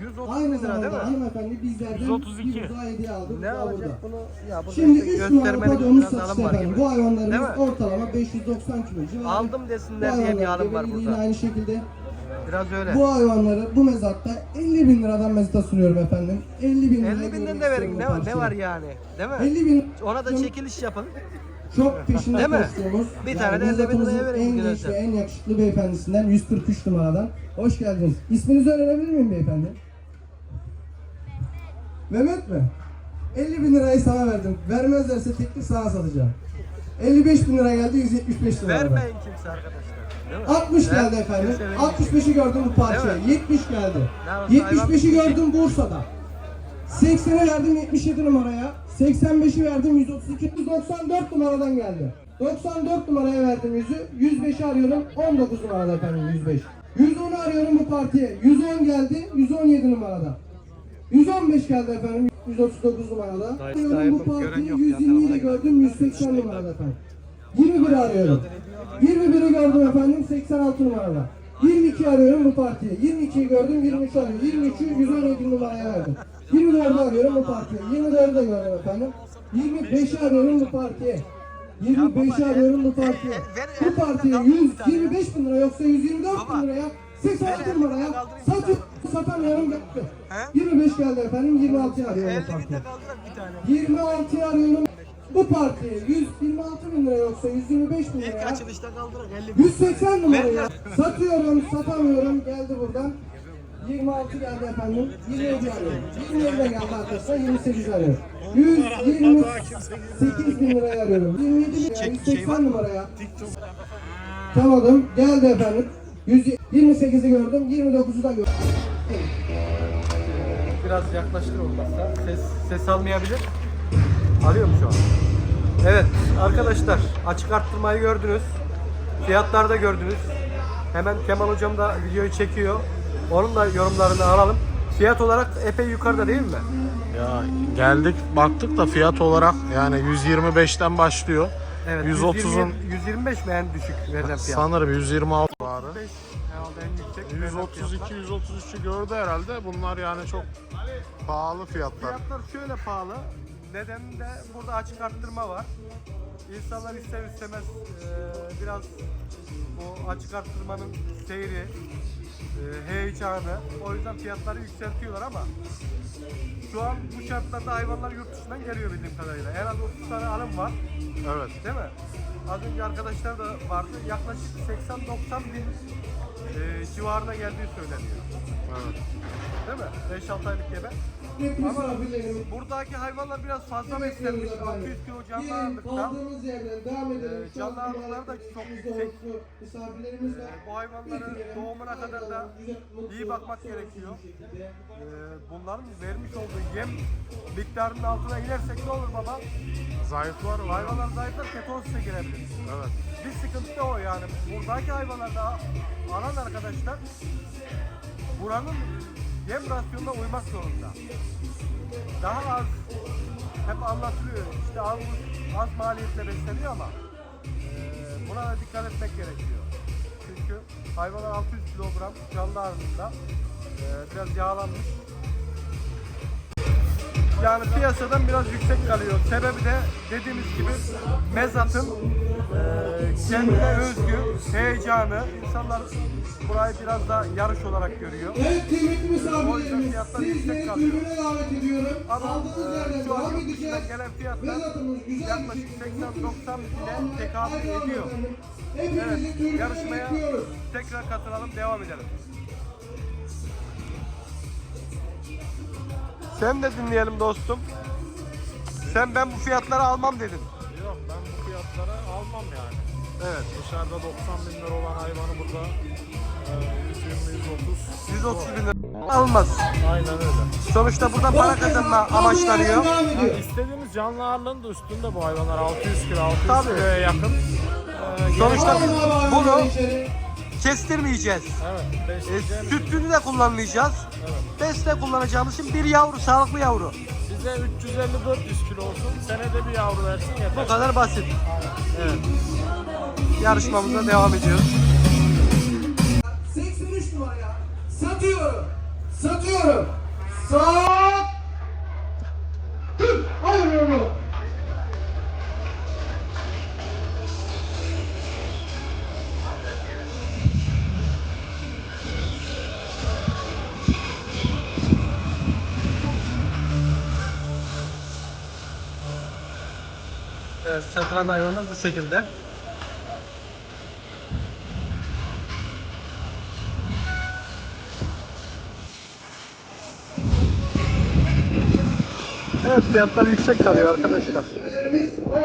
130 Aynı lira değil mi? hanımefendi bizlerden 132. bir buzağı hediye aldı. Ne alacak bunu? Ya bunu Şimdi işte 3 numara göstermelik padomuz biraz alım satışta var efendim. Bu hayvanlarımız ortalama 590 kilo civarı. Aldım desinler diye bir alım var burada. Aynı şekilde Biraz öyle. bu hayvanları bu mezatta 50 bin liradan mezata sunuyorum efendim. 50 bin liraya 50 binden de verin. Ne ne var yani? Değil mi? 50 bin Ona da çekiliş yapın. çok peşinde Değil mi? koştuğumuz Bir tane de 50 bin mezatımızın liraya verin en genç ve en yakışıklı beyefendisinden 143 numaradan. Hoş geldiniz. İsminizi öğrenebilir miyim beyefendi? Mehmet mi? 50 bin lirayı sana verdim. Vermezlerse teklif sana satacağım. 55 bin lira geldi 175 lira. Vermeyin kimse arkadaşlar. Değil mi? 60 Ver, geldi efendim. kimse vermeyin. 65'i gördüm bu parçaya. Değil mi? 70 geldi. Ne var, hayvan 75'i bir şey. gördüm Bursa'da. 80'i verdim 77 numaraya. 85'i verdim 132. 94 numaradan geldi. 94 numaraya verdim 100'ü. 105'i arıyorum 19 numarada efendim 105. 110'u arıyorum bu partiye. 110 geldi 117 numarada. 115 geldi efendim 139 numarada. Arıyorum bu partiyi 120'yi de gördüm 180 numarada efendim. 21 arıyorum. 21'i gördüm efendim 86 numarada. 22 arıyorum bu partiye. 22'yi gördüm 23 arıyorum. 23'ü 117 numaraya verdim. 24'ü arıyorum bu partiye. 24'ü de gördüm efendim. 25'i arıyorum bu partiye. 25'i arıyorum bu partiye. Bu partiye 125 bin lira yoksa 124 bin liraya 86 numaraya satıp satamıyorum gitti. 25 geldi. Efendim 26'yı arıyorum 50 bu partiye. binde kaldırak bir tane. 26'yı arıyorum. Bu partiye 126 bin lira yoksa 125 bin İlk liraya açılışta kaldırak 50 bin. 180 numaraya satıyorum satamıyorum. Geldi buradan. 26 geldi efendim. 27 arıyorum 27 de geldi arkadaşlar 28 arıyorum 128 bin liraya arıyorum. 27 bin liraya 180 numaraya Tamam geldi efendim 128'i gördüm 29'u da gördüm Biraz yaklaştır olmazsa ses, ses almayabilir. Alıyor mu şu an? Evet arkadaşlar açık arttırmayı gördünüz. Fiyatları da gördünüz. Hemen Kemal hocam da videoyu çekiyor. Onun da yorumlarını alalım. Fiyat olarak epey yukarıda değil mi? Ya geldik baktık da fiyat olarak yani 125'ten başlıyor. Evet. 130'un 125 mi en düşük verilen fiyat? sanırım 126 varı. 125 herhalde en yüksek verilen fiyatlar. 132 133'ü gördü herhalde. Bunlar yani çok pahalı fiyatlar. Fiyatlar şöyle pahalı. Nedeni de burada açık arttırma var. İnsanlar ister istemez eee, biraz bu açık arttırmanın seyri, eee, heyecanı o yüzden fiyatları yükseltiyorlar ama şu an bu şartlarda hayvanlar yurt dışından geliyor bildiğim kadarıyla. En az 30 tane alım var Evet. değil mi? Az önce arkadaşlar da vardı. Yaklaşık 80-90 bin eee, civarına geldiği söyleniyor. Evet. Değil mi? 5-6 aylık gebe. Misafirlerimiz Buradaki hayvanlar biraz fazla beslenmiş. 600 kilo canlı ağırlıkta. Kaldığımız yerden devam edelim. Ee, canlı ağırlıklar da çok yüksek. Ee, Bu hayvanların doğumuna kadar da iyi bakmak gerekiyor. Ee, Bunların vermiş olduğu yem miktarının altına inersek ne olur baba? Zayıflar var. Hayvanlar zayıflar ketozise girebilir. Evet. Bir sıkıntı da o yani. Buradaki hayvanlarda alan arkadaşlar buranın yem rasyonuna uymak zorunda. Daha az hep anlatılıyor. İşte az, az maliyetle besleniyor ama eee, buna da dikkat etmek gerekiyor. Çünkü hayvanlar 600 kilogram canlı ağırlığında eee, biraz yağlanmış. Yani piyasadan biraz yüksek kalıyor. Sebebi de dediğimiz gibi mezatın eee kendine özgü heyecanı. İnsanlar burayı biraz da yarış olarak görüyor. Evet kıymetli misafirlerimiz, sizleri tribüne davet ediyorum. Ama Aldığınız eee, yerden devam edeceğiz. gelen fiyatlar yaklaşık şekilde 80-90 bine tekabül ediyor. Evet, yarışmaya tekrar katılalım, devam edelim. Sen de dinleyelim dostum. Sen ben bu fiyatları almam dedin. Yok ben bu fiyatlara almam yani. Evet. Dışarıda 90 bin lira olan hayvanı burada e, 120 130 130 bin lira almaz. Aynen öyle. Sonuçta buradan para kazanma amaçlanıyor. Yani istediğimiz canlı ağırlığın da üstünde bu hayvanlar 600 kilo 600 Tabii. kiloya yakın. Ee, Sonuçta bunu kestirmeyeceğiz. Evet, E, sütünü de kullanmayacağız. Besle kullanacağımız için bir yavru, sağlıklı yavru. Bize 350-400 kilo olsun, senede bir yavru versin yeter. Bu kadar basit. Evet. Yarışmamıza devam ediyoruz. 83 numaraya satıyorum. Satıyorum. Sat. Evet, satılan hayvanlar bu şekilde. Evet fiyatlar yüksek kalıyor arkadaşlar.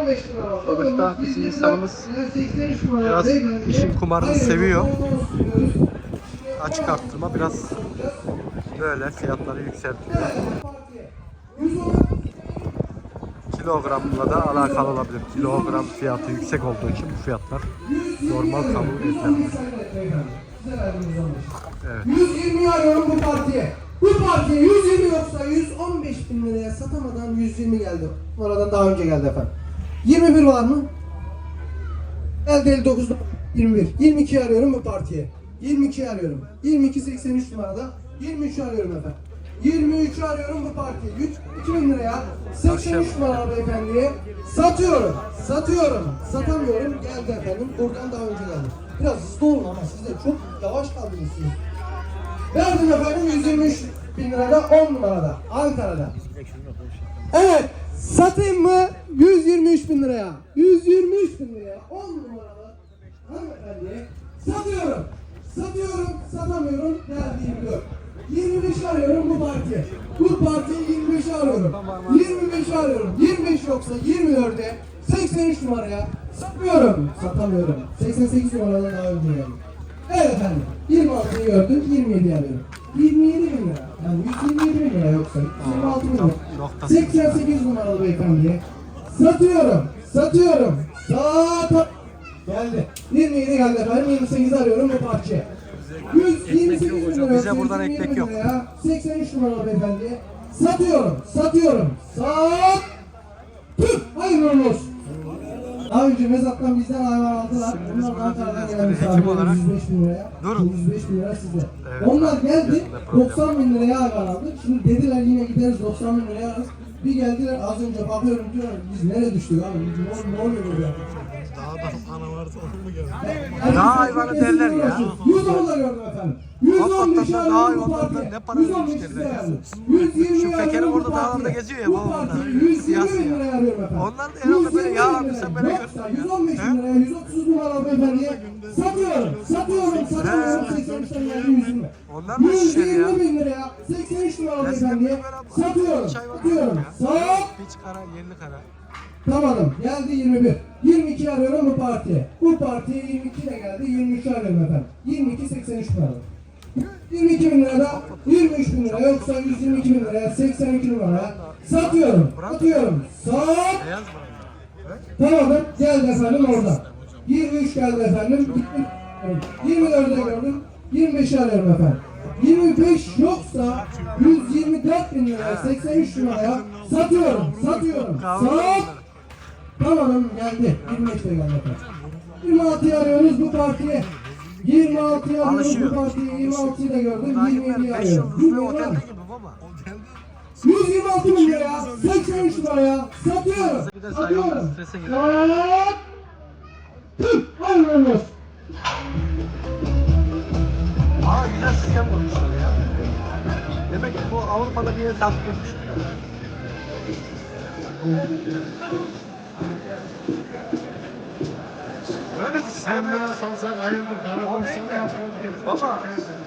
15 lira oldu. Sonuçta bizim insanımız 83 numara biraz işin kumarını seviyor. Açık arttırma biraz böyle fiyatları yükseltiyor. 110 Kilogramla da alakalı olabilir. Kilogram fiyatı yüksek olduğu için bu fiyatlar normal kabul edilemez. Evet. 120 arıyorum bu partiye. Bu partiye 120 yoksa 115 bin liraya satamadan 120 geldi. Oradan daha önce geldi efendim. 21 var mı? Geldi 59 21. 22 arıyorum bu partiye. 22 arıyorum. 22 83 numarada. 23 arıyorum efendim. 23 arıyorum bu partiye. 100 2000 liraya 83 numaralı beyefendiye satıyorum. Satıyorum. Satamıyorum. Geldi efendim. Buradan daha önce geldi. Biraz hızlı olun ama siz de çok yavaş kaldınız siz. Verdim efendim 123 bin lirada 10 numarada Ankara'da. Evet satayım mı 123 bin liraya 123 bin liraya 10 numaralı hanımefendiye satıyorum. Satıyorum satamıyorum geldi 24. 25 arıyorum bu partiye. Bu partiye 25 arıyorum. 25 arıyorum. 25 yoksa 24'e 83 numaraya satmıyorum. Satamıyorum. 88 numaradan daha önce geldim. Evet efendim. 26'yı gördüm, 27'yi alıyorum. 27 bin lira. Yani 127 bin lira yoksa 26 bin lira. Nokta. 88 numaralı beyefendiye. Satıyorum. Satıyorum. Sat. Geldi. 27 geldi efendim. 28 arıyorum bu parçaya. 128 bin lira. Bize buradan 127 ekmek yok. liraya 83 numaralı beyefendiye. Satıyorum. Satıyorum. Sat. Tüh. Hayırlı olsun. Daha önce mezattan bizden hayvan aldılar. Şimdi biz Onlar Ankara'dan Ekip abi. olarak- 105 bin liraya. Durun. 105 bin lira size. Evet, Onlar geldi. gözünde problem. 90 bin liraya hayvan aldık. Şimdi dediler yine gideriz 90 bin liraya alırız. Bir geldiler az önce bakıyorum diyorlar biz nereye düştük abi? Ne, ne oluyor burada? Yani Daha biz hayvanı kesin derler ya. uğraşıyoruz. 110 da gördüm efendim. 115 Hakikaten arıyorum daha bu hayvanlardan partiye. ne para 115 vermiş derler ya. verdim. 120 Şu bu orada dağlarda geziyor ya Bu baba onlar. partiye 120 Siyah bin siyah. liraya arıyorum efendim. Onlar da herhalde böyle 120 ya bin abi liraya. sen gördün ya. 115 He? bin liraya 130 numaralı beyefendiye satıyorum. Satıyorum. Satıyorum. 83'ten geldi 120. Onlar da şişer ya. 120 bin liraya 83 numaralı Ben size beyefendiye böyle abi. satıyorum. Satıyorum. Sat. Hiç kara, yerli kara. Tamam geldi 21. 22 arıyorum bu partiye. Bu partiye 22 de geldi. 23 arıyorum efendim. 22 83 numaralı. 22 bin lirada 23 bin lira yoksa 122 bin liraya 82 numara satıyorum. Satıyorum. Sat. Beyaz mı? Tamam geldi efendim orada. 23 geldi efendim. Gitti. 24'e gördüm. 25 arıyorum efendim. 25 yoksa 124 bin liraya 83 numaraya satıyorum. Satıyorum. Sat. Tamam geldi. 25 de geldi efendim. 26'yı arıyoruz bu partiye. 26'yı arıyoruz bu partiye. 26'yı da gördüm. Daha 27'yi günler 5 arıyorum. yıldızlı 27'yi otelde arıyorum. gibi baba. 126 bin liraya 83 numaraya satıyorum. Satıyorum. Sat. Hayırlı olsun. Aa güzel sistem kurmuşlar ya. Demek ki bu Avrupa'da bir yere satmış. Böyle bir sistem sorsan hayırdır karakolsun Baba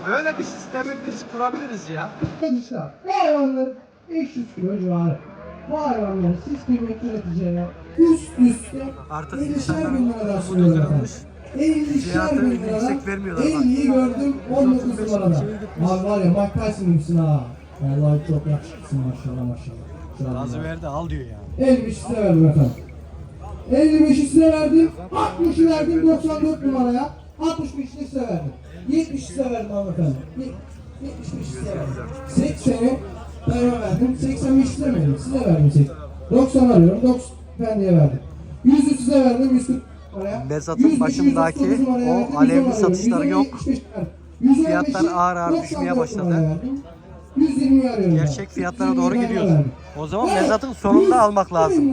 böyle bir sistemi biz kurabiliriz ya. Arkadaşlar bu hayvanlar 500 kilo civarı. Bu hayvanları siz kıymetli üreticiye üst üste Artık 50'şer insanlar bin liradan bu 50'şer Fiyatı bin liradan vermiyorlar bak. 50'yi gördüm 19 135 numarada. Abi var ya Mike Tyson gibisin ha. Vallahi çok yakışıklısın maşallah maşallah. Gazı verdi al diyor ya. 55 size verdim efendim. 55'i size verdim. 60'ı verdim 94 numaraya. 65'i size verdim. 70'i size verdim hanımefendi. 75'i size verdim. 80'i dayıma verdim. 85'i size verdim. Size verdim 80. 90 arıyorum. 90 efendiye verdim. 100'ü size verdim. 140 numaraya. Mezatın 100'ü başındaki 139 numaraya o verdim, 110 alevli 110'u yok. 75 verdim. 115'i Fiyatlar ağır ağır 94 düşmeye başladı. numaraya verdim. 120'yi arıyorum. Gerçek fiyatlara doğru 120'yi gidiyoruz. verdim. O zaman mezatın sonunda almak 120 lazım.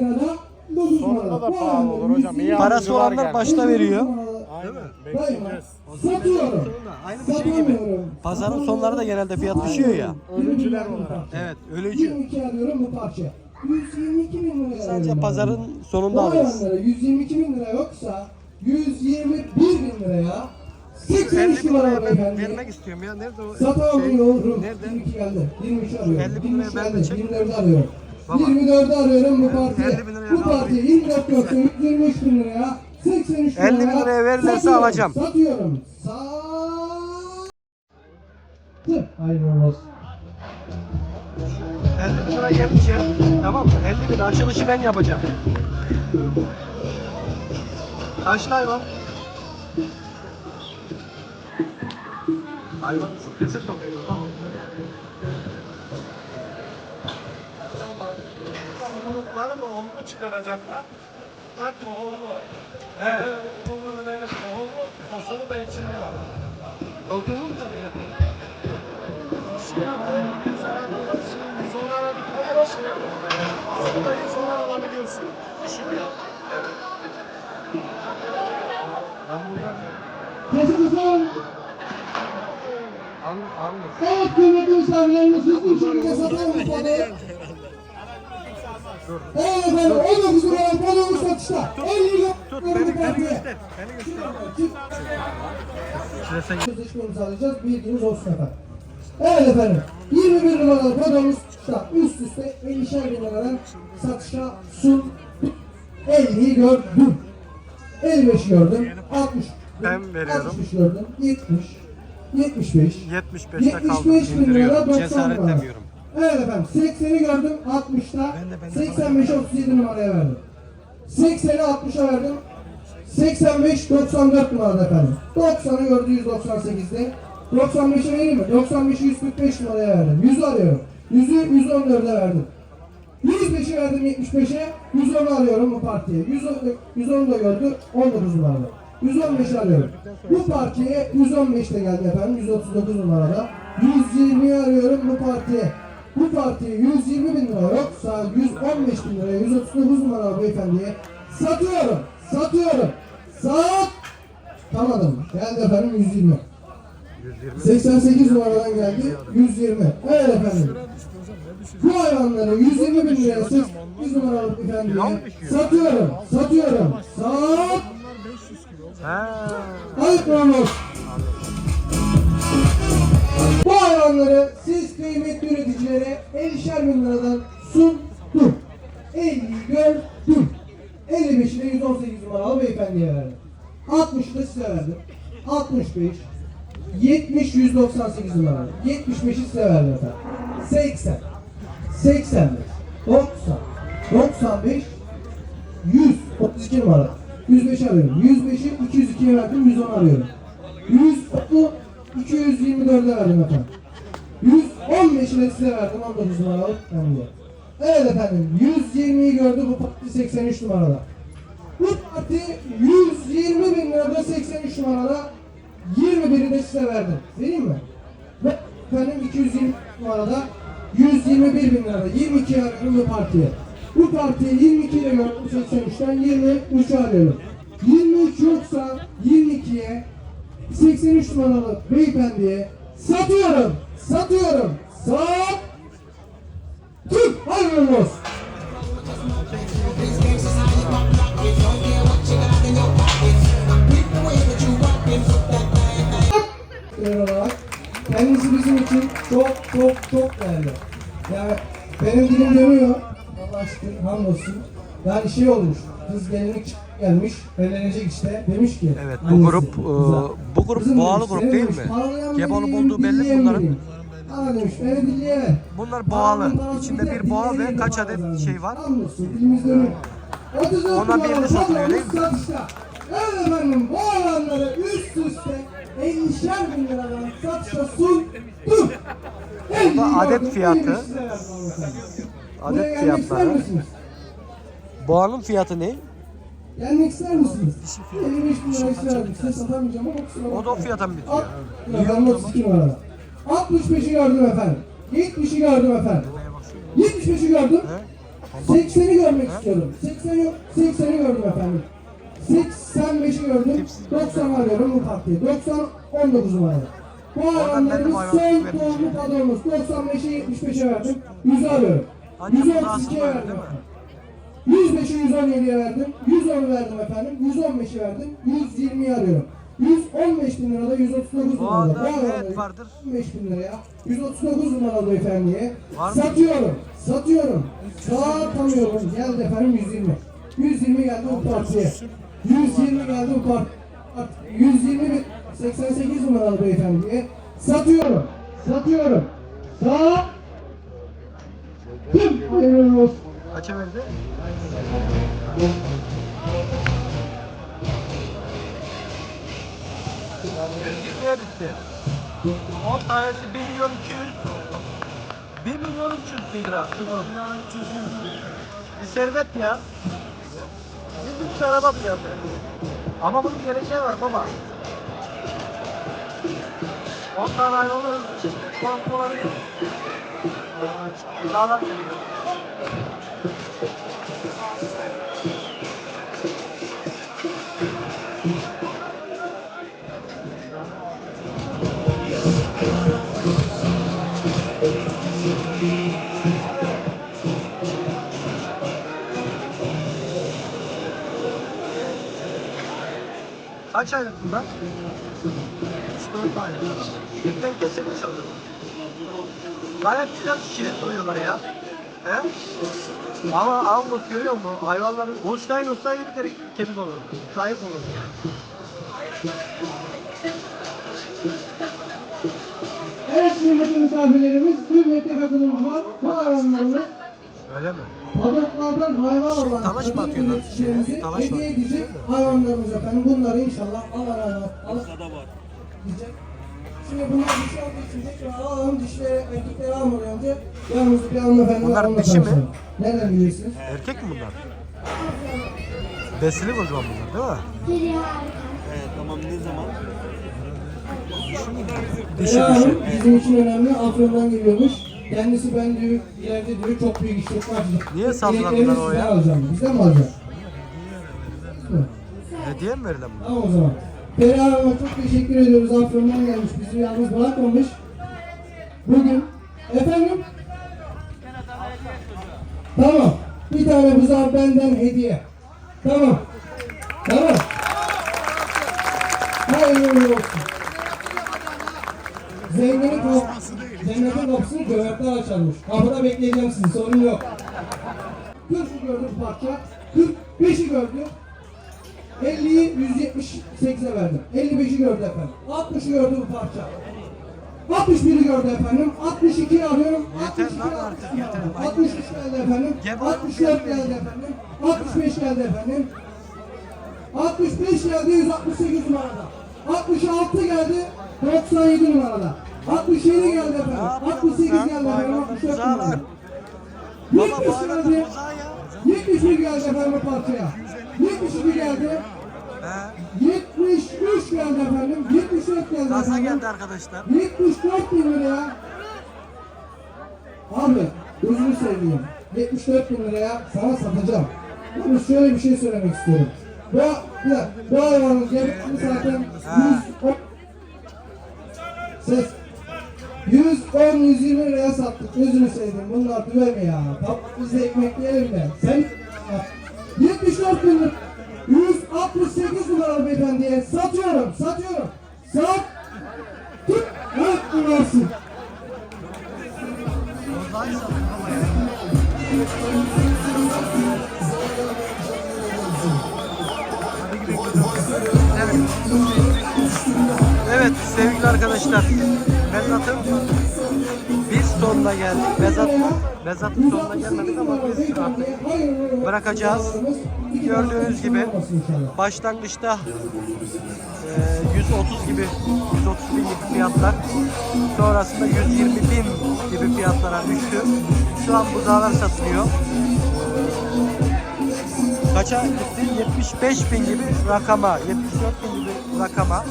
Sonunda da pahalı olur hocam. 120 İyi Parası olanlar başta veriyor. Aynen. Bekleyeceğiz. Satıyorum. Aynı bir şey gibi. Pazarın sonları da genelde fiyat düşüyor ya. Ölücüler olarak. Evet, ölücü. 22 alıyorum bu parça. 122 bin lira. Sadece pazarın abi. sonunda Bu alırız. hayvanlara 122 bin lira yoksa 121 bin liraya 50 83 bin numara liraya ben beyefendi. vermek istiyorum ya. Nerede o Satamıyorum. Nerede? 22 geldi. 23 arıyorum. 50 bin liraya 23 ben de geldi. çek. 24'ü arıyorum. Baba. 24'ü arıyorum bu partiye. 50 bin liraya Bu kaldı. partiye 24 yoksa 123 bin liraya 83 bin 50 bin liraya verirlerse satıyorum, alacağım. Satıyorum. Sattım. Hayırlı olsun. 50 bin lira gelince tamam mı? 50 bin açılışı ben yapacağım. Kaçlı hayvan? Hayvan sesi sokuyor. Bunları mı onu çıkaracaklar? Bak oğlu. He. Bunu ne oğlu? Osunu da içinde var. Oldu mu Aslında sonra alabiliyorsun. Kesinlikle. Al, al. Evet kıymetli misafirlerimiz hızlı şekilde satalım parayı. Evet efendim 19 numara balonu satışta. 50 lira. Tut beni, beni göster. Beni göster. Sözleşme imzalayacağız. Bilginiz olsun efendim. Evet efendim. 21 numaralı kodumuz da üst üste 50'şer bin liradan satışa sun 50'yi gördüm. 55 gördüm. 60. Ben veriyorum. 65 gördüm. 70. 75. 75'te kaldım. 75 bin lira İndiriyorum. 90 Cesaret numara. edemiyorum. Evet efendim 80'i gördüm 60'ta Ben de- ben de 85'e 37 numaraya verdim. 80'i 60'a verdim. 85 94 numarada efendim. 90'ı gördü 198'de. 95'e vereyim mi? 95'i 145 numaraya verdim. 100'ü arıyorum. 100'ü 114'e verdim. 105'i verdim 75'e. 110'u alıyorum bu partiye. 110, 110'u da gördü 19 numarada. 115'i alıyorum. Bu partiye 115 de geldi efendim 139 numarada. 120'yi arıyorum bu partiye. Bu partiye 120 bin lira yoksa 115 bin liraya 139 numaralı beyefendiye satıyorum. Satıyorum. Sat. Tamadım. Geldi efendim 120. 88 numaradan geldi 120. Evet efendim. Bu hayvanları 120 bin liraya 8 numaralı efendiye satıyorum. Satıyorum. Sat. Ha. Hayır Ramos. Bu hayvanları siz kıymetli üreticilere 50'şer bin liradan sundum. 50 gördüm. 55'i de 118 numaralı beyefendiye verdim. 60'ı da size verdim. 65, 70, 198 numaralı. 75'i size verdim efendim. 80, 85, 90, 95, 100, 32 numara. 105 arıyorum. 105'i 202'ye verdim, 110 arıyorum. 110'u 224'e verdim efendim. 115'i de size verdim, 19 numaralı bende. Evet efendim, 120'yi gördü bu parti 83 numarada. Bu parti 120 bin lirada 83 numarada 21'i de size verdim. Vereyim mi? Ve efendim 220 numarada 121 bin lirada 22 arıyorum partiye. Bu partiye 22 ile gördüm 83'ten 23 arıyorum. 23 yoksa 22'ye 83 numaralı beyefendiye satıyorum. Satıyorum. Sat. Tüm hayırlı olsun. Değer olarak kendisi bizim için çok çok çok değerli. Yani benim dilim dönüyor. Allah şükür hamdolsun. Yani şey olmuş. Kız gelinlik gelmiş, evlenecek işte. Demiş ki. Evet, bu annesi, grup, e, kıza, bu grup boğalı grup değil demiş, mi? "parlayan Gebolu vereyim, bulduğu belli bunların. vereyim." Ana demiş, beni dinleyemem. Bunlar boğalı. İçinde bir boğa ve kaç de adet şey var? Hamdolsun, dilimiz dönüyor. 34 Ona numaralı birini satılıyor değil mi? satışta. Evet efendim bu alanları üst üste 50'şer bin liradan satışa sundum. Burada adet fiyatı, Adet fiyatları. Boğanın fiyatı ne? Gelmek ister misiniz? 55 bin lira isterdim. Size satamayacağım ama kusura O da o bakmayın. fiyata mı bitiyor? Alt- Efendim 32 numarada. 65'i gördüm efendim. 70'i gördüm efendim. 75'i gördüm. 80'i görmek istiyorum. 80'i yok. 80'i gördüm efendim. 85'i gördüm. 90 arıyorum bu partiyi. 90 19 numara. Bu hayvanlarımız son doğumlu kadromuz. 95'e 75'e verdim. 100'ü arıyorum. Ancak 132'ye rahatsız verdim. değil mi? 105'i 117'ye verdim. 110'u verdim efendim. 115'i verdim. 120'yi arıyorum. 115 bin lirada 139 Bu numaralı. anda Bu ne hayvanları vardır? 15 bin liraya 139 numaralı mı? satıyorum. Satıyorum. Satamıyorum. Geldi efendim 120. 120 geldi bu partiye. 120 geldi bu part. 120 bin 88 numaralı beyefendiye satıyorum. Satıyorum. Sağ. Tüm hayırlı olsun. Kaça verdi? Gitmeye bitti. 10 tanesi 1 milyon 200. 1 milyon 300 bin lira. Bir servet ya. Bir lüks araba fiyatı. Ama bunun geleceği var baba. 10 tane olur. Kontrol ediyor. Sağlam geliyor. Kaç aylık bunlar? 3-4 aylık. Gökten kesilmiş olur. Gayet güzel şirin duruyorlar ya. He? Ama Angus görüyor musun? Hayvanların Holstein olsaydı bir kere kemik olur. Sahip olur. Evet kıymetli misafirlerimiz, kıymetli kadınımız var. Bu hayvanlarını Öyle mi? Padoklardan hayvan olan Talaş mı atıyorlar? üreticilerimize Talaş mı hediye edecek hayvanlarımız efendim. Bunları inşallah Allah razı olsun. Allah diyecek. Şimdi bunlar dişi olduğu için tekrar alalım. Dişleri, erkekleri almadan önce yanımızda bir hanımefendi Bunlar onunla dişi mi? konuşalım. Nereden biliyorsunuz? Erkek mi bunlar? Besilik o zaman bunlar değil mi? Biri harika. Dişi Ela dişi. Bizim için önemli. Afyon'dan geliyormuş. Kendisi ben diyor, ileride diyor çok büyük işler var. Niye salladılar o ya? alacağım. Bizden mi alacağım? Hediye mi bunlar? Tamam o zaman. Peri Hanım'a çok teşekkür ediyoruz. Afyon'dan gelmiş. Bizi yalnız bırakmamış. Bugün efendim Tamam. Bir tane buzağı benden hediye. Tamam. Tamam. Hayırlı olsun. Zenginin kapısı, cennetin kapısını göbekler açarmış. Kapıda bekleyeceğim sizi, sorun yok. 40'ı gördüm parça, 45'i gördüm. 50'yi 178'e verdim. 55'i gördü efendim. 60'ı gördü bu parça. 61'i gördü efendim. 62'yi arıyorum. Yeter 62'yi lan artık, yeter. 63 geldi efendim. Gebe 64 geldi efendim. 65 geldi efendim. 65 geldi 168 numarada. 66 geldi 97 numarada. 67 geldi efendim. Ne yapıyorsun 68 sen? geldi efendim. be, 64 buzağı numarada. var. Baba 70 bu arada geldi. buzağı ya. 71 geldi efendim bu parçaya. 72 geldi. He. 73 geldi efendim. 74 geldi Gaza efendim. geldi arkadaşlar. 74 bin liraya. Abi gözünü seveyim. 74 bin liraya sana satacağım. Bunu şöyle bir şey söylemek istiyorum. Bu, dakika, bu hayvanın gerekli zaten 110 Ses 110-120 liraya sattık. Gözünü seveyim. Bunlar düve mi ya? De ekmek yiyelim de. Sen 74 bin lira 168 numaralı beyefendiye satıyorum. Satıyorum. Sat. Tut. Evet ya. Evet. Evet sevgili arkadaşlar. Mezat'ın biz sonuna geldik. Mezat, Mezat'ın sonuna gelmedik ama biz artık bırakacağız. Gördüğünüz gibi başlangıçta e, 130 gibi 130 bin gibi fiyatlar sonrasında 120 bin gibi fiyatlara düştü. Şu an buzağlar satılıyor. Kaça gitti? 75 bin gibi rakama, 74 bin gibi rakama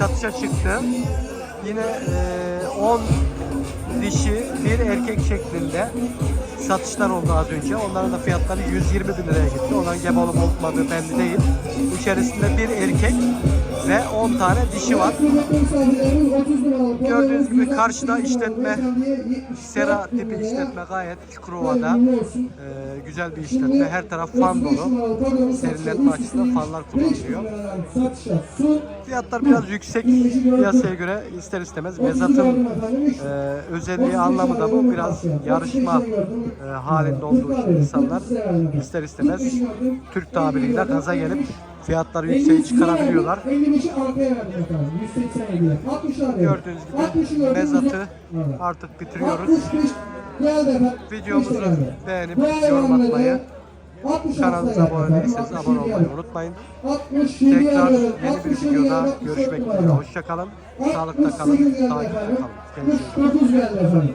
satışa çıktı. Yine e, 10 dişi, bir erkek şeklinde satışlar oldu az önce. Onların da fiyatları 120 bin liraya gitti. Onların gebe olup olmadığı belli değil. İçerisinde bir erkek ve 10 tane dişi var. Gördüğünüz gibi karşıda işletme, Sera tipi işletme gayet Çukurova'da. Ee, güzel bir işletme. Her taraf fan dolu. Serinletme açısından fanlar kullanılıyor. Fiyatlar biraz yüksek piyasaya göre ister istemez. Mezatın e, özelliği anlamı da bu. Biraz yarışma e, halinde olduğu için insanlar ister istemez Türk tabiriyle gaza gelip fiyatları yükseğe çıkarabiliyorlar. 55'i arkaya verdim efendim. 187'ye. 60 arıyorum. Gördüğünüz gibi mezatı artık bitiriyoruz. 65 geldi efendim. Videomuzu beğenip yorum atmayı, 66 kanalımıza abone değilseniz 67 abone olmayı unutmayın. 67 Tekrar yeni bir 67 videoda görüşmek 64 üzere. numara. Hoşça kalın. Sağlıkta kalın. 68 geldi Takipte kalın. Kendinize iyi bakın. 49 geldi efendim.